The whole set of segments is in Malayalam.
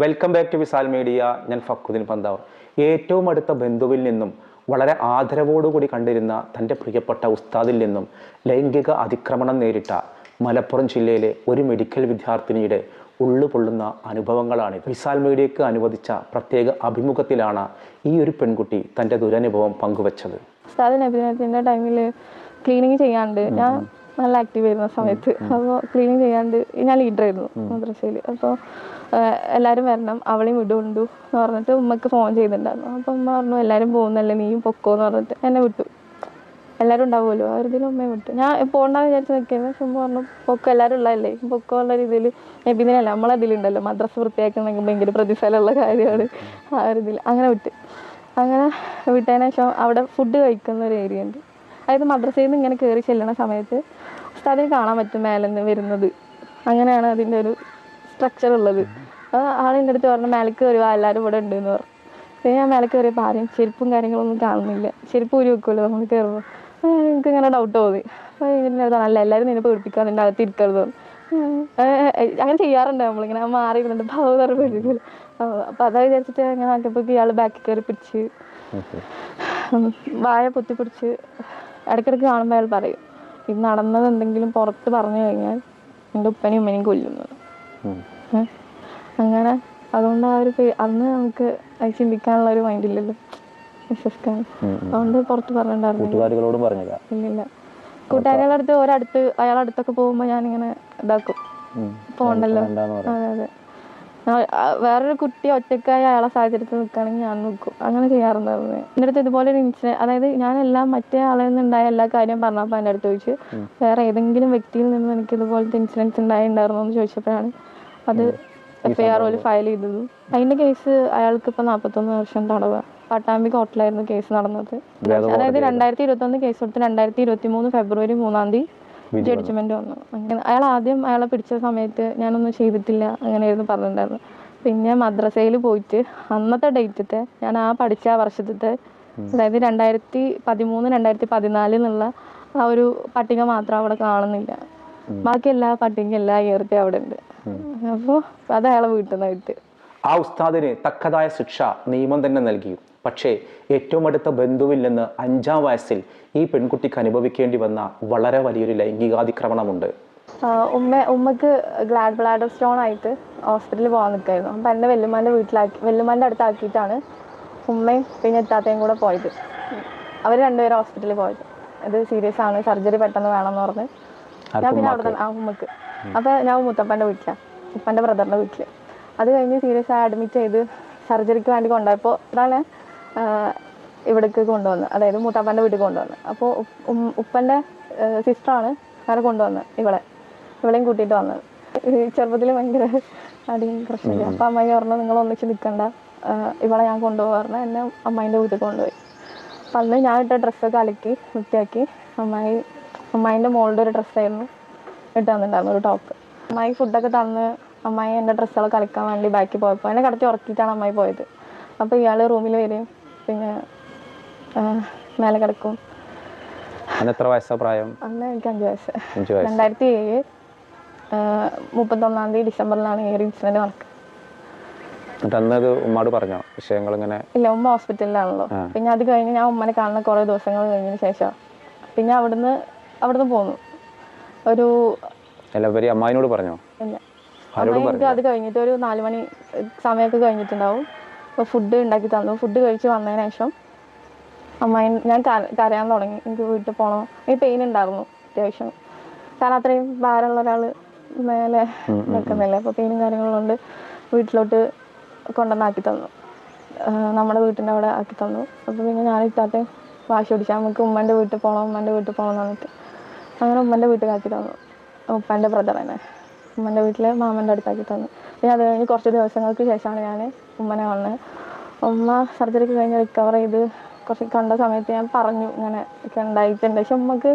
Welcome back to Visal media ഞാൻ ഫക്കുദ്ദീൻ പന്താവർ. ഏറ്റവും അടുത്ത ബന്ധുവിൽ നിന്നും വളരെ ആദരവോടുകൂടി കണ്ടിരുന്ന തന്റെ പ്രിയപ്പെട്ട ഉസ്താദിൽ നിന്നും ലൈംഗിക അതിക്രമണം നേരിട്ട മലപ്പുറം ജില്ലയിലെ ഒരു മെഡിക്കൽ വിദ്യാർത്ഥിനിയുടെ ഉള്ളുപൊള്ളുന്ന അനുഭവങ്ങളാണ് വിസാൽ മീഡിയയ്ക്ക് അനുവദിച്ച പ്രത്യേക അഭിമുഖത്തിലാണ് ഈ ഒരു പെൺകുട്ടി തന്റെ ദുരനുഭവം പങ്കുവച്ചത്. ഉസ്താദിനെ അഭിനയത്തിന്റെ ടൈമിൽ ക്ലീനിങ് ചെയ്യാണ്ട് ഞാൻ നല്ല ആക്റ്റീവ് ആയിരുന്നു സമയത്ത്. അപ്പോൾ ക്ലീനിങ് ചെയ്യാണ്ട് ഞാൻ ലീഡർ ആയിരുന്നു മദ്രസയിൽ അപ്പോൾ എല്ലാവരും വരണം അവളെയും വിടുകൊണ്ടു എന്ന് പറഞ്ഞിട്ട് ഉമ്മക്ക് ഫോൺ ചെയ്തിട്ടുണ്ടായിരുന്നു. അപ്പോൾ ഉമ്മ പറഞ്ഞു എല്ലാവരും പോകുന്നല്ലേ നീയും പൊക്കോ എന്ന് പറഞ്ഞിട്ട് എന്നെ വിട്ടു. എല്ലാവരും ഉണ്ടാവുമല്ലോ ആ ഒരു ഉമ്മയെ വിട്ടു. ഞാൻ പോകണ്ടെന്ന് വിചാരിച്ച് നിൽക്കുന്നത് പക്ഷെ ഉമ്മ പറഞ്ഞു പൊക്കോ എല്ലാവരും ഉള്ളതല്ലേ? പൊക്കോ ഉള്ള രീതിയിൽ നബിദിനല്ല? നമ്മളതിലുണ്ടല്ലോ മദ്രസ വൃത്തിയാക്കണമെങ്കിൽ ഭയങ്കര പ്രതിഫലമുള്ള കാര്യമാണ്. ആ ഒരു ഇതിൽ അങ്ങനെ വിട്ടു. അങ്ങനെ വിട്ടതിന് ശേഷം അവിടെ ഫുഡ് കഴിക്കുന്ന ഒരു ഏരിയ ഉണ്ട്. അതായത് മദ്രസയിൽ നിന്ന് ഇങ്ങനെ കയറി ചെല്ലുന്ന സമയത്ത് ഉസ്താദിനെ കാണാൻ പറ്റും മേലെ നിന്ന് വരുന്നത്. അങ്ങനെയാണ് അതിന്റെ ഒരു സ്ട്രക്ചർ ഉള്ളത്. ആളിന്റെ അടുത്ത് പറഞ്ഞു മേലേക്ക് കയറി വാ എല്ലാവരും ഇവിടെ ഉണ്ട് എന്ന് പറഞ്ഞു. പിന്നെ ഞാൻ മേലെ കയറിയപ്പോൾ ആരെയും ചെരുപ്പും കാര്യങ്ങളൊന്നും കാണുന്നില്ല. ചെരുപ്പ് ഊരി വെക്കുമല്ലോ നമ്മൾ കയറുമ്പോൾ എനിക്ക് ഇങ്ങനെ ഡൗട്ട് തോന്നി. അപ്പോൾ ഇതിന്റെ അടുത്താണ് അല്ല എല്ലാവരും നിന്നെ പേടിപ്പിക്കാൻ നിന്റെ അകത്ത് ഇരിക്കരുത് അങ്ങനെ ചെയ്യാറുണ്ട് നമ്മളിങ്ങനെ. മാറി ഇരുന്നിട്ട് ഭാവതറ പേടിക്കില്ല അപ്പോൾ അതാ വിചാരിച്ചിട്ട് അങ്ങനെ ആക്കിയപ്പോൾ ഇയാൾ ബാക്കിൽ കയറി പിടിച്ച് വായ പൊത്തി പിടിച്ച് ഇടയ്ക്കിടയ്ക്ക് കാണുമ്പോൾ അയാൾ പറയും ഇത് നടന്നത് എന്തെങ്കിലും പുറത്ത് പറഞ്ഞു കഴിഞ്ഞാൽ എന്റെ ഉപ്പനെയും ഉമ്മനെയും കൊല്ലുന്നത്. അങ്ങനെ അതുകൊണ്ട് ആ ഒരു അന്ന് നമുക്ക് അത് ചിന്തിക്കാനുള്ള ഒരു മൈൻഡില്ലല്ലോ വിശ്വസിക്കാൻ. ഉം, ഉം. അതുകൊണ്ട് പുറത്ത് പറഞ്ഞിട്ടുണ്ടായിരുന്നു ഇല്ലില്ല. കൂട്ടുകാരികളുടെ അടുത്ത് ഒരടുത്ത് അയാളുടെ അടുത്തൊക്കെ പോകുമ്പോൾ ഞാനിങ്ങനെ ഇതാക്കും. പോണ്ടല്ലോ. അതെ അതെ. വേറൊരു കുട്ടി ഒറ്റക്കായി അയാളെ സാഹചര്യത്തിൽ നിൽക്കുകയാണെങ്കിൽ ഞാൻ നിൽക്കും. അങ്ങനെ ചെയ്യാറുണ്ടായിരുന്നു. എന്റെ അടുത്ത് ഇതുപോലെ ഒരു ഇൻസിഡന്റ് അതായത് ഞാനെല്ലാം മറ്റേ ആളിൽ നിന്നുണ്ടായ എല്ലാ കാര്യവും പറഞ്ഞപ്പോൾ എന്റെ അടുത്ത് ചോദിച്ചു. വേറെ ഏതെങ്കിലും വ്യക്തിയിൽ നിന്ന് എനിക്ക് ഇതുപോലത്തെ ഇൻസിഡൻസ് ഉണ്ടായിട്ടുണ്ടായിരുന്നോ എന്ന് ചോദിച്ചപ്പോഴാണ് അത് എഫ് ഐ ആർ ഓയിൽ ഫയൽ ചെയ്തത്. അതിന്റെ കേസ് അയാൾക്ക് ഇപ്പോൾ നാൽപ്പത്തൊന്ന് വർഷം തടവ്. പട്ടാമ്പി കോർട്ടിലായിരുന്നു കേസ് നടന്നത്. അതായത് രണ്ടായിരത്തി ഇരുപത്തൊന്ന് കേസ് കൊടുത്ത് രണ്ടായിരത്തി ഇരുപത്തി മൂന്ന് ഫെബ്രുവരി മൂന്നാം തീയതി ജഡ്ജ്മെന്റ് വന്നു. അങ്ങനെ അയാൾ ആദ്യം അയാളെ പിടിച്ച സമയത്ത് ഞാനൊന്നും ചെയ്തിട്ടില്ല അങ്ങനെയായിരുന്നു പറഞ്ഞിട്ടുണ്ടായിരുന്നു പിന്നെ മദ്രസയിൽ പോയിട്ട് അന്നത്തെ ഡേറ്റത്തെ ഞാൻ ആ പഠിച്ച ആ വർഷത്തെ അതായത് രണ്ടായിരത്തി പതിമൂന്ന് രണ്ടായിരത്തി പതിനാല് എന്നുള്ള ആ ഒരു പട്ടിക മാത്രം അവിടെ കാണുന്നില്ല. ബാക്കി എല്ലാ പട്ടിക എല്ലാ ഇയർത്തി അവിടെ ഉണ്ട്. അപ്പോൾ അത് അയാളെ വീട്ടിൽ നിന്ന് കിട്ടി ആ ഉസ്താദിന് തക്കതായ ശിക്ഷ നിയമം തന്നെ നൽകി. പക്ഷേ ഏറ്റവും അടുത്ത ബന്ധുവിൽ നിന്ന് അഞ്ചാം വയസ്സിൽ ഈ പെൺകുട്ടിക്ക് അനുഭവിക്കേണ്ടി വന്ന വളരെ വലിയൊരു ലൈംഗികാതിക്രമണമുണ്ട്. ഉമ്മ ഉമ്മക്ക് ഗ്ലാഡ് ബ്ലാഡർ സ്റ്റോൺ ആയിട്ട് ഹോസ്പിറ്റലിൽ പോകാൻ നിൽക്കായിരുന്നു. അപ്പം എന്റെ വെല്ലുമാന്റെ വീട്ടിലാക്കി വെല്ലുമാന്റെ അടുത്താക്കിയിട്ടാണ് ഉമ്മയും പിന്നെ എത്താത്തയും കൂടെ പോയത്. അവർ രണ്ടുപേരും ഹോസ്പിറ്റലിൽ പോയത്. ഇത് സീരിയസ് ആണ് സർജറി പെട്ടെന്ന് വേണമെന്ന് പറഞ്ഞ്. ഞാൻ പിന്നെ അവിടെ ആ ഉമ്മക്ക്. അപ്പോൾ ഞാൻ മുത്തപ്പന്റെ വീട്ടിലാണ് ഉപ്പന്റെ ബ്രദറിന്റെ വീട്ടിൽ അത് കഴിഞ്ഞ് സീരിയസ് ആയി അഡ്മിറ്റ് ചെയ്ത് സർജറിക്ക് വേണ്ടി കൊണ്ടുപോയപ്പോൾ ഇതാണ് ഇവിടേക്ക് കൊണ്ടുവന്ന് അതായത് മൂത്താപ്പന്റെ വീട്ടിൽ കൊണ്ടുവന്ന്. അപ്പോൾ ഉപ്പന്റെ സിസ്റ്ററാണ് അങ്ങനെ കൊണ്ടുവന്നത് ഇവളെ ഇവളെയും കൂട്ടിയിട്ട് വന്നത്. ചെറുപ്പത്തിൽ ഭയങ്കര അടിയും പ്രശ്നമില്ല അപ്പം അമ്മായി പറഞ്ഞു നിങ്ങൾ ഒന്നിച്ച് നിൽക്കണ്ട ഇവളെ ഞാൻ കൊണ്ടുപോകാൻ പറഞ്ഞു എന്നെ അമ്മായിന്റെ വീട്ടിൽ കൊണ്ടുപോയി. അപ്പം അന്ന് ഞാൻ ഇട്ട ഡ്രസ്സൊക്കെ അലക്കി വൃത്തിയാക്കി. അമ്മായി അമ്മായിന്റെ മോളുടെ ഒരു ഡ്രസ്സായിരുന്നു ഇട്ട് തന്നിട്ടുണ്ടായിരുന്നു ഒരു ടോപ്പ് അമ്മായി ഫുഡൊക്കെ തന്ന് അമ്മായി എന്റെ ഡ്രസ്സുകളൊക്കെ കളിക്കാൻ വേണ്ടി ബാക്കി പോയപ്പോൾ എന്നെ കടത്തി ഉറക്കിയിട്ടാണ് അമ്മായി പോയത്. അപ്പോൾ ഇയാൾ റൂമിൽ വരും പിന്നെ ആ, മേലെ കിടക്കും. അന്ന് എത്ര വയസ്സാ പ്രായം? അന്ന് എനിക്ക് അഞ്ച് വയസ്സ്. അഞ്ച് വയസ്സ്. രണ്ടായിരത്തി ഏഴ് മുപ്പത്തൊന്നാം തീയതി ഡിസംബറിലാണ് ഈ ഒരു ഇൻസിഡന്റ് നടക്കുന്നത് എന്നിട്ട് അന്ന് അത് ഉമ്മാട് പറഞ്ഞോ? വിഷയങ്ങൾ ഇങ്ങനെ ഇല്ല ഉമ്മ ഹോസ്പിറ്റലിലാണല്ലോ. പിന്നെ അത് കഴിഞ്ഞ് ഞാൻ ഉമ്മനെ കാണുന്ന കുറേ ദിവസങ്ങൾ കഴിഞ്ഞതിന് ശേഷം പിന്നെ അവിടുന്ന് അവിടുന്ന് പോന്നു. ഒരു എല്ലാവരും അമ്മായിനോട് പറഞ്ഞോ? ഇല്ല. അമ്മ അത് കഴിഞ്ഞിട്ട് ഒരു നാല് മണി സമയമൊക്കെ കഴിഞ്ഞിട്ടുണ്ടാവും. അപ്പോൾ ഫുഡ് ഉണ്ടാക്കി തന്നു. ഫുഡ് കഴിച്ച് വന്നതിന് ശേഷം അമ്മായി ഞാൻ കര- കരയാൻ തുടങ്ങി. എനിക്ക് വീട്ടിൽ പോകണം എനിക്ക് പെയിൻ ഉണ്ടായിരുന്നു അത്യാവശ്യം. കാരണം അത്രയും ഭാരമുള്ള ഒരാൾ മേലെ നിൽക്കുന്നില്ല. അപ്പോൾ പെയിനും കാര്യങ്ങളുണ്ട് വീട്ടിലോട്ട് കൊണ്ടുവന്നാക്കി തന്നു. നമ്മുടെ വീട്ടിന്റെ അവിടെ ആക്കി തന്നു. അപ്പോൾ പിന്നെ ഞാൻ ഇത്താത്തെ വാശി പിടിച്ചാൽ നമുക്ക് ഉമ്മന്റെ വീട്ടിൽ പോകണം ഉമ്മന്റെ വീട്ടിൽ പോകണം എന്ന് പറഞ്ഞിട്ട് അങ്ങനെ ഉമ്മന്റെ വീട്ടിലാക്കി തന്നു. ഉപ്പന്റെ ബ്രദർ തന്നെ ഉമ്മന്റെ വീട്ടിലെ മാമന്റെ അടുത്താക്കി തന്നു. പിന്നെ അത് കഴിഞ്ഞ് കുറച്ച് ദിവസങ്ങൾക്ക് ശേഷമാണ് ഞാൻ ഉമ്മനെ വന്നത് ഉമ്മ സർജറിക്ക് കഴിഞ്ഞ് റിക്കവർ ചെയ്ത് കുറച്ച് കണ്ട സമയത്ത് ഞാൻ പറഞ്ഞു ഇങ്ങനെ ഒക്കെ ഉണ്ടായിട്ടുണ്ട്. പക്ഷെ ഉമ്മക്ക്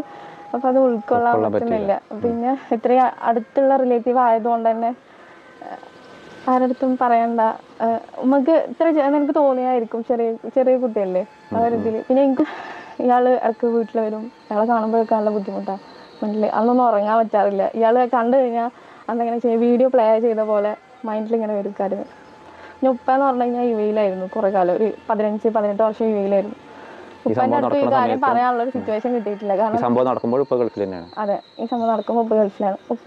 അപ്പം അത് ഉൾക്കൊള്ളാൻ പറ്റുന്നില്ല. പിന്നെ ഇത്രയും അടുത്തുള്ള റിലേറ്റീവ് ആയതുകൊണ്ട് തന്നെ ആരടുത്തും പറയണ്ട. നമുക്ക് ഉമ്മക്ക് ഇത്ര എനിക്ക് തോന്നിയായിരിക്കും. ചെറിയ ചെറിയ കുട്ടിയല്ലേ. ആ ഒരു ഇതിൽ പിന്നെ എനിക്ക് ഇയാൾ ഇടയ്ക്ക് വീട്ടിൽ വരും. ഇയാളെ കാണുമ്പോഴൊക്കെ നല്ല ബുദ്ധിമുട്ടാണ് മനസ്സിൽ അന്നൊന്നും ഉറങ്ങാൻ പറ്റാറില്ല. ഇയാൾ കണ്ടു കഴിഞ്ഞാൽ അന്നെങ്ങനെ ചെയ്യ വീഡിയോ പ്ലേ ചെയ്ത പോലെ മൈൻഡിൽ ഇങ്ങനെ വരും കാര്യം. ഞാൻ ഉപ്പ എന്ന് പറഞ്ഞു കഴിഞ്ഞാൽ യു എയിലായിരുന്നു കുറെ കാലം. ഒരു പതിനഞ്ച് പതിനെട്ട് വർഷം യു എയിലായിരുന്നു ഉപ്പന്റെ അടുത്ത് ഈ കാര്യം പറയാനുള്ള ഒരു സിറ്റുവേഷൻ കിട്ടിയിട്ടില്ല. കാരണം സംഭവം നടക്കുമ്പോൾ ഉപ്പ ഗൾഫിൽ തന്നെയാണ്. അതെ ഈ സംഭവം നടക്കുമ്പോൾ ഉപ്പ ഗൾഫിലാണ്. ഉപ്പ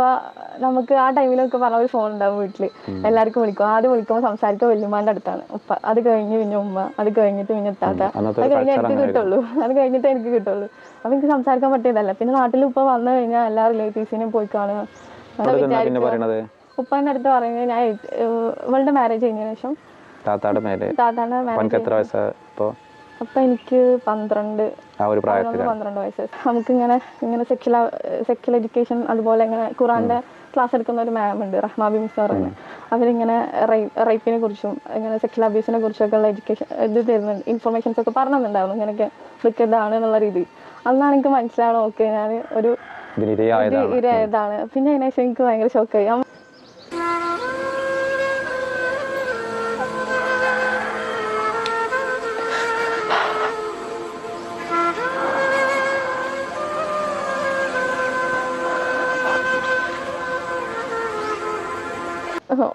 നമുക്ക് ആ ടൈമിലൊക്കെ പറഞ്ഞ ഒരു ഫോൺ ഉണ്ടാവും വീട്ടിൽ. എല്ലാവർക്കും വിളിക്കും. ആദ്യം വിളിക്കുമ്പോൾ സംസാരിക്കുക വല്യമാന്റെ അടുത്താണ് ഉപ്പ. അത് കഴിഞ്ഞ് പിന്നെ ഉമ്മ അത് കഴിഞ്ഞിട്ട് പിന്നെ എത്താത്ത അത് കഴിഞ്ഞ് എനിക്ക് കിട്ടുള്ളൂ. അത് കഴിഞ്ഞിട്ട് എനിക്ക് കിട്ടുള്ളൂ. അപ്പൊ എനിക്ക് സംസാരിക്കാൻ പറ്റിയതല്ല. പിന്നെ നാട്ടിൽ ഉപ്പ വന്നു കഴിഞ്ഞാൽ എല്ലാ റിലേറ്റീവ്സിനെയും പോയി കാണുക. ഉപ്പാന്റെ അടുത്ത് പറയുന്നത് ഞാൻ ഇവളുടെ മാരേജ് കഴിഞ്ഞതിന് ശേഷം താത്താടെ മേലെ താത്താടെ മാരേജ് എത്ര വയസ്സാ ഇപ്പോൾ അപ്പൊ എനിക്ക് പന്ത്രണ്ട്. ആ ഒരു പ്രായത്തിൽ പന്ത്രണ്ട് വയസ്സ്. നമുക്ക് ഇങ്ങനെ സെക്യുല സെക്യുലർ എഡ്യൂക്കേഷൻ അതുപോലെ ഇങ്ങനെ ഖുറാന്റെ ക്ലാസ് എടുക്കുന്ന ഒരു മാം ഉണ്ട് റഹ്മാബി മിസ് പറയുന്നത് അവരിങ്ങനെ റേപ്പിനെ കുറിച്ചും ഇങ്ങനെ സെക്യുലർ അബ്യൂസിനെ കുറിച്ചൊക്കെ ഉള്ള എഡ്യൂക്കേഷൻ ഇത് തരുന്നുണ്ട് ഇൻഫർമേഷൻസ് ഒക്കെ പറഞ്ഞിട്ടുണ്ടായിരുന്നു ഇങ്ങനെയൊക്കെ ഇതാണ് എന്നുള്ള രീതി. അന്നാണ് എനിക്ക് മനസ്സിലാവണം ഓക്കെ ഞാൻ ഒരു ഇരയായതാണ് പിന്നെ അതിനെ ശേഷം എനിക്ക് ഭയങ്കര ഷോക്കായി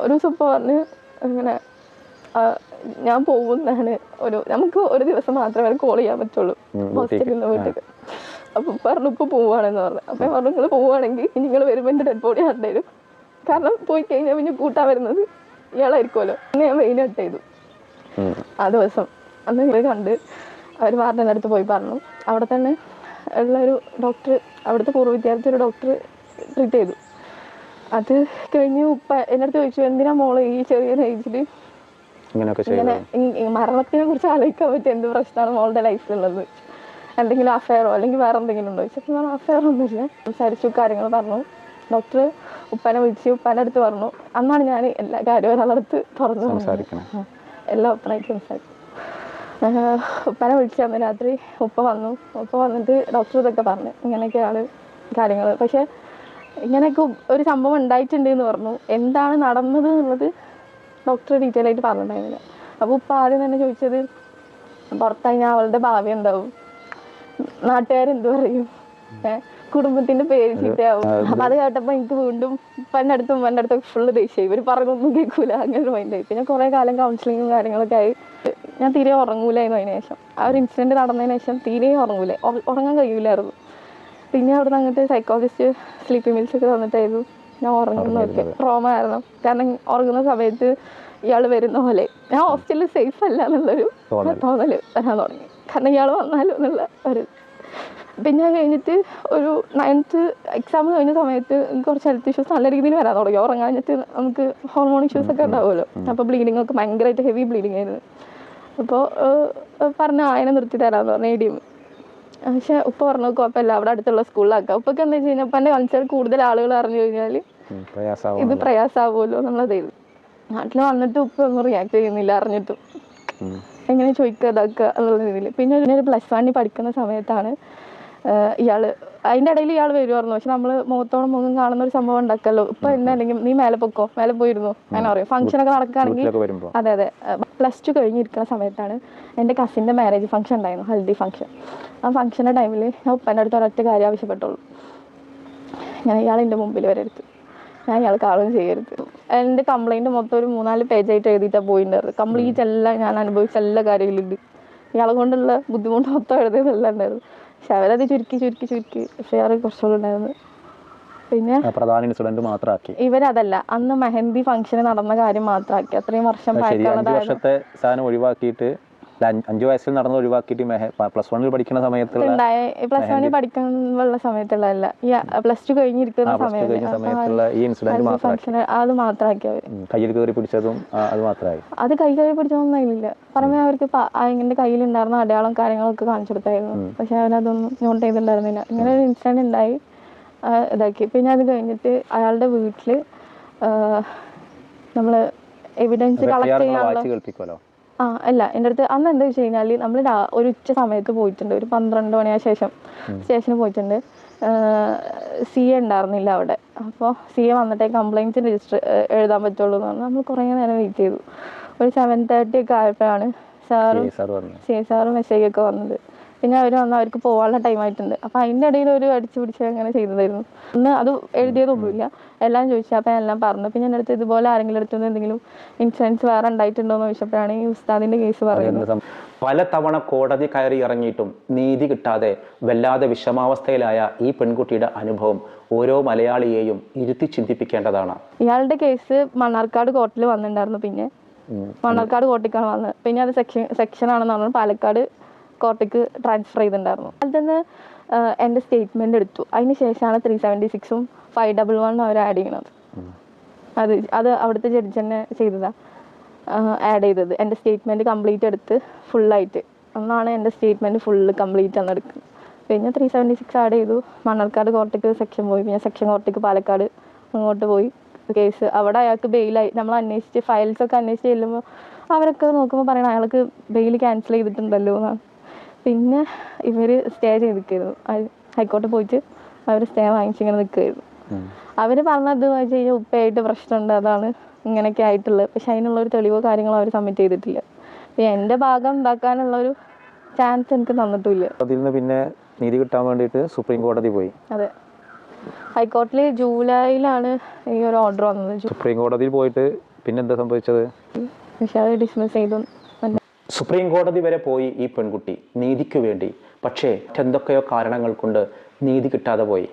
ഒരു ദിവസം ഇപ്പോൾ പറഞ്ഞ് ഇങ്ങനെ ഞാൻ പോകുന്നതാണ്. ഒരു നമുക്ക് ഒരു ദിവസം മാത്രമേ കോൾ ചെയ്യാൻ പറ്റുള്ളൂ. ഹോസ്റ്റലിൽ നിന്ന് വീട്ടിൽ അപ്പൊ പറഞ്ഞു ഇപ്പൊ പോവാണെന്ന് പറഞ്ഞു. അപ്പൊ പറഞ്ഞു നിങ്ങൾ പോവാണെങ്കിൽ നിങ്ങൾ വരുമ്പോൾ എന്റെ ഡെഡ് ബോഡി ഹട്ട് തരും? കാരണം പോയി കഴിഞ്ഞാൽ പിന്നെ കൂട്ടാൻ വരുന്നത് ഇയാളായിരിക്കുമല്ലോ. അങ്ങനെ ഞാൻ വെയിൻ ഹട്ട് ചെയ്തു. ആ ദിവസം. അന്ന് ഇവർ കണ്ട് അവർ വാർഡന്റെ അടുത്ത് പോയി പറഞ്ഞു. അവിടെ തന്നെ ഉള്ള ഒരു ഡോക്ടർ അവിടുത്തെ പൂർവ വിദ്യാർത്ഥി ഒരു ഡോക്ടർ ട്രീറ്റ് ചെയ്തു. അത് കഴിഞ്ഞ് ഉപ്പ എന്നടുത്ത് അടുത്ത് ചോദിച്ചു എന്തിനാ മോൾ ഈ ചെറിയ ഏജിൽ ഇങ്ങനെയൊക്കെ ഇങ്ങനെ മരണത്തിനെ കുറിച്ച് ആലോചിക്കാൻ പറ്റിയ എന്ത് പ്രശ്നമാണ് മോളുടെ ലൈഫിലുള്ളത് എന്തെങ്കിലും അഫയറോ അല്ലെങ്കിൽ വേറെ എന്തെങ്കിലും ഉണ്ടോ? ചോദിച്ചപ്പോൾ പറഞ്ഞു അഫയർ ഒന്നുമില്ല. സംസാരിച്ചു കാര്യങ്ങൾ പറഞ്ഞു. ഡോക്ടർ ഉപ്പാനെ വിളിച്ച് ഉപ്പാന്റെ അടുത്ത് പറഞ്ഞു. അന്നാണ് ഞാൻ എല്ലാ കാര്യവും ഒരാളടുത്ത് തുറന്നു സംസാരിക്കണം. എല്ലാം ഒപ്പനായിട്ട് സംസാരിച്ചു. ഉപ്പാനെ ഉപ്പനെ വിളിച്ചു അന്ന് രാത്രി ഉപ്പ വന്നു. ഉപ്പ വന്നിട്ട് ഡോക്ടർ ഇതൊക്കെ പറഞ്ഞു. ഇങ്ങനെയൊക്കെയാണ് കാര്യങ്ങൾ. പക്ഷെ ഇങ്ങനെയൊക്കെ ഒരു സംഭവം ഉണ്ടായിട്ടുണ്ട് എന്ന് പറഞ്ഞു. എന്താണ് നടന്നത് എന്നുള്ളത് ഡോക്ടർ ഡീറ്റെയിൽ ആയിട്ട് പറഞ്ഞിട്ടുണ്ടായിരുന്നില്ല. അപ്പോൾ ഉപ്പ ആദ്യം തന്നെ ചോദിച്ചത് പുറത്തായി ഞാൻ അവളുടെ ഭാവി എന്താവും? നാട്ടുകാരെന്ത് പറയും? കുടുംബത്തിന്റെ പേര് ചീത്തയാവും. അപ്പൊ അത് കേട്ടപ്പോ എനിക്ക് വീണ്ടും ഉപ്പന്റെ അടുത്തും ഉമ്മന്റെ അടുത്തൊക്കെ ഫുള്ള് ദേഷ്യം ഇവർ പറഞ്ഞൊന്നും കേൾക്കൂല. അങ്ങനെ ഒരു മൈൻഡായി പിന്നെ കുറെ കാലം കൗൺസിലിങ്ങും കാര്യങ്ങളൊക്കെ ആയി. ഞാൻ തീരെ ഉറങ്ങൂലായിരുന്നു അതിന് ശേഷം. ആ ഒരു ഇൻസിഡന്റ് നടന്നതിന് ശേഷം തീരെ ഉറങ്ങൂല. ഉറങ്ങാൻ കഴിയൂലായിരുന്നു. പിന്നെ അവിടെ നിന്ന് അങ്ങോട്ട് സൈക്കോളജിസ്റ്റ് സ്ലീപ്പിംഗ് മിൽസ് ഒക്കെ തന്നിട്ടായിരുന്നു. ഞാൻ ഉറങ്ങുന്നതൊക്കെ ട്രോമ കാരണം കാരണം ഉറങ്ങുന്ന സമയത്ത് ഇയാൾ വരുന്ന പോലെ. ഞാൻ ഹോസ്റ്റലിൽ സേഫ് അല്ല എന്നുള്ളൊരു തോന്നൽ. വരാൻ തുടങ്ങി. കാരണം ഇയാൾ വന്നാലോ എന്നുള്ള ഒരു പിന്നെ കഴിഞ്ഞിട്ട് ഒരു നയൻത്ത് എക്സാം കഴിഞ്ഞ സമയത്ത് എനിക്ക് കുറച്ച് ഹെൽത്ത് ഇഷ്യൂസ് നല്ല രീതിയിൽ വരാൻ തുടങ്ങി. ഉറങ്ങാഞ്ഞിട്ട് നമുക്ക് ഹോർമോൺ ഇഷ്യൂസ് ഒക്കെ ഉണ്ടാവുമല്ലോ. അപ്പോൾ ബ്ലീഡിംഗ് ഒക്കെ ഭയങ്കരമായിട്ട് ഹെവി ബ്ലീഡിംഗ് ആയിരുന്നു. അപ്പോൾ പറഞ്ഞു ആയനെ നിർത്തി തരാമെന്ന് പറഞ്ഞു എ ഡി എം പക്ഷെ ഉപ്പ പറഞ്ഞു കുഴപ്പമില്ല അവിടെ അടുത്തുള്ള സ്കൂളിലാക്കാം. ഉപ്പൊക്കെ എന്താ വെച്ച് കഴിഞ്ഞാൽ ഉപ്പന്റെ കൾച്ചർ കൂടുതൽ ആളുകൾ അറിഞ്ഞു കഴിഞ്ഞാൽ ഇത് പ്രയാസമാവുമല്ലോ എന്നുള്ളതായിരുന്നു. നാട്ടിൽ വന്നിട്ട് ഉപ്പ ഒന്നും റിയാക്ട് ചെയ്യുന്നില്ല അറിഞ്ഞിട്ടും. എങ്ങനെ ചോദിക്കുക ഇതാക്കുക എന്നുള്ള രീതിയിൽ. പിന്നെ ഒരു പ്ലസ് വണ്ണി പഠിക്കുന്ന സമയത്താണ് ഇയാൾ ഇയാൾ അതിന്റെ ഇടയിൽ ഇയാൾ വരുമായിരുന്നു പക്ഷെ നമ്മൾ മുഖത്തോളം മുഖം കാണുന്ന ഒരു സംഭവം ഉണ്ടാക്കല്ലോ. ഇപ്പൊ എന്നല്ലെങ്കിൽ നീ മേലെ പൊക്കോ? മേലെ പോയിരുന്നു? അങ്ങനെ പറയും. ഫംഗ്ഷൻ ഒക്കെ നടക്കുകയാണെങ്കിൽ അതെ അതെ. പ്ലസ് ടു കഴിഞ്ഞിരിക്കുന്ന സമയത്താണ് എന്റെ കസിന്റെ മാരേജ് ഫംഗ്ഷൻ ഉണ്ടായിരുന്നു ഹൽദി ഫംഗ്ഷൻ ആ ഫംഗ്ഷന്റെ ടൈമിൽ ഞാൻ ഉപ്പന്റെ അടുത്ത് ഒരൊറ്റ കാര്യം ആവശ്യപ്പെട്ടുള്ളൂ. ഞാൻ ഇയാൾ എന്റെ മുമ്പിൽ വരരുത് ഞാൻ ഇയാൾ കാളും ചെയ്യരുത്. എന്റെ കംപ്ലയിന്റ് മൊത്തം ഒരു മൂന്നാൽ പേജായിട്ട് എഴുതിയിട്ടാണ് പോയിട്ടുണ്ടായിരുന്നത് കംപ്ലീറ്റ് എല്ലാം ഞാൻ അനുഭവിച്ച എല്ലാ കാര്യങ്ങളുണ്ട് ഇയാളെ കൊണ്ടുള്ള ബുദ്ധിമുട്ട് മൊത്തം എഴുതിയതെല്ലാം ഉണ്ടായിരുന്നു പക്ഷെ അവരത് ചുരുക്കി ചുരുക്കി ചുരുക്കി. പക്ഷെ അവർ കുറച്ചുകൂടെ ഉണ്ടായിരുന്നു. പിന്നെ പ്രധാന ഇൻസിഡന്റ് മാത്രമാക്കി. ഇവരതല്ല അന്ന് മെഹന്തി ഫംഗ്ഷന് നടന്ന കാര്യം മാത്രമാക്കി. അത്രയും വർഷം വർഷത്തെ സാധനം ഒഴിവാക്കിയിട്ട് അല്ല, അഞ്ച് വയസ്സിൽ നടന്ന ഒഴിവാക്കിയിട്ട് പ്ലസ് വണ്ണിൽ പഠിക്കുന്ന സമയത്തുള്ള പ്ലസ് വണ്ണിൽ പഠിക്കാനുള്ള സമയത്തുള്ളതല്ല. പ്ലസ് ടു കഴിഞ്ഞിരിക്കുന്ന സമയത്തുള്ള ഈ ഇൻസിഡന്റ് മാത്രം അത് മാത്രമാക്കി അവർ കയ്യിൽ കയറി പിടിച്ചതും അത് മാത്രമായി. അത് കൈ കയറി പിടിച്ചതൊന്നും അതിലില്ല പുറമെ അവർക്ക് അതിന്റെ കയ്യിലുണ്ടായിരുന്ന അടയാളം കാര്യങ്ങളൊക്കെ കാണിച്ചു കൊടുത്തായിരുന്നു. പക്ഷെ അവനതൊന്നും നോട്ട് ചെയ്തിട്ടുണ്ടായിരുന്നില്ല. ഇങ്ങനെ ഒരു ഇൻസിഡന്റ് ഉണ്ടായി ഇതാക്കി. പിന്നെ അത് കഴിഞ്ഞിട്ട് അയാളുടെ വീട്ടിൽ നമ്മൾ എവിഡൻസ് കളക്ട് ചെയ്യാനുള്ള ആ അല്ല എന്റെ അടുത്ത് അന്ന് എന്താ വെച്ച് കഴിഞ്ഞാൽ നമ്മൾ ഒരു ഉച്ച സമയത്ത് പോയിട്ടുണ്ട്. ഒരു പന്ത്രണ്ട് മണിയാ ശേഷം സ്റ്റേഷനിൽ പോയിട്ടുണ്ട്. സി എ ഉണ്ടായിരുന്നില്ല അവിടെ. അപ്പോൾ സി എ വന്നിട്ടേ കംപ്ലയിന്റ് രജിസ്റ്റർ എഴുതാൻ പറ്റുള്ളൂ എന്ന് പറഞ്ഞു നമ്മൾ കുറേ നേരം വെയിറ്റ് ചെയ്തു. ഒരു സെവൻ തേർട്ടി ഒക്കെ ആയപ്പോഴാണ് സാറും സി എ സാറും മെസ്സേജ് ഒക്കെ വന്നത്. പിന്നെ അവർ വന്ന് അവർക്ക് പോകാനുള്ള ടൈം ആയിട്ടുണ്ട്. അപ്പോൾ അതിന്റെ ഇടയിൽ ഒരു അടിച്ചു പിടിച്ച് അങ്ങനെ ചെയ്തതായിരുന്നു. ഒന്ന് അത് എഴുതിയതൊന്നുമില്ല. എല്ലാം ചോദിച്ചു. അപ്പോൾ എല്ലാം പറഞ്ഞു. പിന്നെ എന്റെ അടുത്ത് ഇതുപോലെ ആരെങ്കിലും അടുത്ത് നിന്ന് എന്തെങ്കിലും ഇൻഷുറൻസ് വേറെ ഉണ്ടായിട്ടുണ്ടോ എന്ന് ചോദിച്ചപ്പോഴാണ് ഈ ഉസ്താദിന്റെ കേസ് പറയുന്നത്. പല തവണ കോടതി കയറി ഇറങ്ങിയിട്ടും നീതി കിട്ടാതെ വല്ലാതെ വിഷമാവസ്ഥയിലായ ഈ പെൺകുട്ടിയുടെ അനുഭവം ഓരോ മലയാളിയെയും ഇരുത്തി ചിന്തിപ്പിക്കേണ്ടതാണ്. ഇയാളുടെ കേസ് മണ്ണാർക്കാട് കോർട്ടിൽ വന്നിട്ടുണ്ടായിരുന്നു. പിന്നെ മണ്ണാർക്കാട് കോർട്ടിക്കാണ് വന്നത്. പിന്നെ അത് സെക്ഷൻ സെക്ഷൻ ആണെന്ന് പറഞ്ഞു പാലക്കാട് കോർട്ടിക്ക് ട്രാൻസ്ഫർ ചെയ്തിട്ടുണ്ടായിരുന്നു. അതിൽ നിന്ന് എന്റെ സ്റ്റേറ്റ്മെന്റ് എടുത്തു. അതിന് ശേഷമാണ് ത്രീ സെവന്റി സിക്സും ഫൈവ് ഡബിൾ വണ്ണും അവർ ആഡ് ചെയ്യണത്. അത് അത് അവിടുത്തെ ജഡ്ജ് തന്നെ ചെയ്തതാണ് ആഡ് ചെയ്തത്. എന്റെ സ്റ്റേറ്റ്മെന്റ് കംപ്ലീറ്റ് എടുത്ത് ഫുള്ളായിട്ട് അന്നാണ് എന്റെ സ്റ്റേറ്റ്മെന്റ് ഫുള്ള് കംപ്ലീറ്റ് ആണ് എടുക്കുന്നത് പിന്നെ ത്രീ സെവന്റി സിക്സ് ആഡ് ചെയ്തു. മണ്ണാർക്കാട് കോർട്ടിക്ക് സെക്ഷൻ പോയി. പിന്നെ സെക്ഷൻ കോർട്ടിക്ക് പാലക്കാട് അങ്ങോട്ട് പോയി. കേസ് അവിടെ അയാൾക്ക് ബെയിലായി നമ്മൾ അന്വേഷിച്ച് ഫയൽസ് ഒക്കെ അന്വേഷിച്ച് ചെല്ലുമ്പോൾ അവരൊക്കെ നോക്കുമ്പോൾ പറയണം അയാൾക്ക് ബെയിൽ ക്യാൻസൽ ചെയ്തിട്ടുണ്ടല്ലോ എന്നാണ് പിന്നെ ഇവർ സ്റ്റേ ചെയ്തിരിക്കുന്നു ഹൈക്കോർട്ടിൽ പോയിട്ട് അവർ സ്റ്റേ വാങ്ങിച്ചിങ്ങനെ നിൽക്കുമായിരുന്നു അവർ പറഞ്ഞത് എന്ന് വെച്ച് കഴിഞ്ഞാൽ ഉപ്പയായിട്ട് പ്രശ്നമുണ്ട് അതാണ് ഇങ്ങനെയൊക്കെ ആയിട്ടുള്ളത്. പക്ഷെ അതിനുള്ള ഒരു തെളിവോ കാര്യങ്ങളോ അവർ സബ്മിറ്റ് ചെയ്തിട്ടില്ല. എന്റെ എന്റെ ഭാഗം ഉണ്ടാക്കാനുള്ള ഒരു ചാൻസ് എനിക്ക് തന്നിട്ടില്ല അതിൽ നിന്ന് പിന്നെ നീതി കിട്ടാൻ വേണ്ടിയിട്ട് സുപ്രീം കോടതി പോയി. അതെ. ഹൈക്കോടതിയിൽ ജൂലൈയിലാണ് ഈ ഒരു ഓർഡർ വന്നത്. സുപ്രീം കോടതിയിൽ പോയിട്ട് പിന്നെ എന്താ സംഭവിച്ചത്? പക്ഷെ അത് ഡിസ്മിസ് ചെയ്തു. സുപ്രീം കോടതി വരെ പോയി ഈ പെൺകുട്ടി നീതിക്ക് വേണ്ടി. പക്ഷേ എന്തൊക്കെയോ കാരണങ്ങൾ കൊണ്ട് നീതി കിട്ടാതെ പോയി.